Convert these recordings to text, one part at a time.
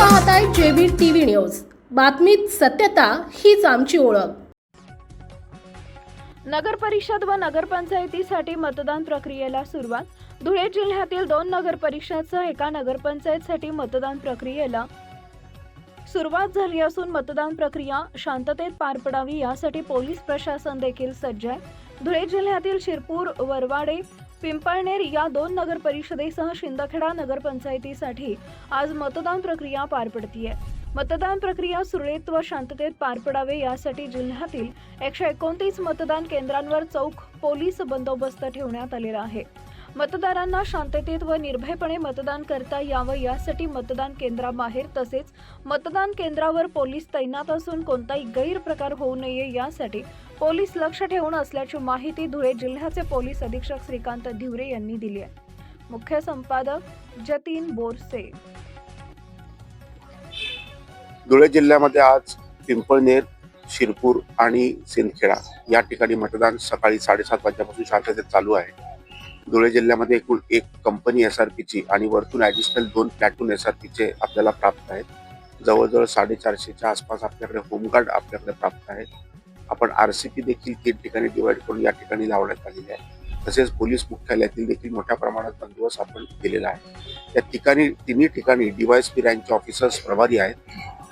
पाहताय आहे JB TV news. बातमीत सत्यता हीच आमची ओळख. नगर परिषद व नगरपंचायतीसाठी मतदान प्रक्रियेला सुरुवात. धुळे जिल्ह्यातील दोन नगरपरिषदसह एका नगरपंचायतसाठी मतदान प्रक्रियेला सुरुवात झाली असून मतदान प्रक्रिया शांततेत पार पडावी यासाठी पोलीस प्रशासन देखील सज्ज आहे. धुळे जिल्ह्यातील शिरपूर वरवाडे पिंपळनेर या दोन नगर परिषदेसह शिंदखेडा नगरपंचायतीसाठी आज मतदान प्रक्रिया पार पडतीये. मतदान प्रक्रिया सुरळीत व शांततेत पार पडावे यासाठी जिल्ह्यातील एकशे एकोणतीस मतदान केंद्रांवर चौक पोलीस बंदोबस्त ठेवण्यात आलेला आहे. मतदारांना शांततेत व निर्भयपणे मतदान करता यावं यासाठी मतदान केंद्राबाहेर तसेच मतदान केंद्रावर पोलीस तैनात असून कोणताही गैरप्रकार होऊ नये यासाठी पोलीस लक्ष ठेवून असल्याची माहिती धुळे जिल्ह्याचे पोलीस अधीक्षक श्रीकांत धिवरे यांनी दिली आहे. मुख्य संपादक जतीन बोरसे. धुळे जिल्ह्यामध्ये आज पिंपळनेर शिरपूर आणि सिंदखेडा या ठिकाणी मतदान सकाळी साडेसात वाजल्यापासून शांततेत चालू आहे. धुळे जिल्ह्यामध्ये एकूण एक कंपनी एस आर पीची आणि वरतून ॲडिशनल दोन प्लॅटून एस आर पीचे आपल्याला प्राप्त आहेत. जवळजवळ साडेचारशेच्या आसपास आपल्याकडे होमगार्ड आपल्याकडे प्राप्त आहेत. आपण आर सी पी देखील तीन ठिकाणी डिवाईड करून या ठिकाणी लावण्यात आलेली आहे. तसेच पोलीस मुख्यालयातील देखील मोठ्या प्रमाणात बंदोबस्त आपण केलेला आहे. या ठिकाणी तिन्ही ठिकाणी डीवायएसपी रँकचे ऑफिसर्स प्रभारी आहेत.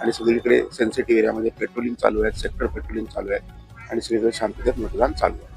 आणि सगळीकडे सेन्सिटिव्ह एरियामध्ये पेट्रोलिंग चालू आहे सेक्टर पेट्रोलिंग चालू आहे आणि सगळीकडे शांततेत मतदान चालू आहे.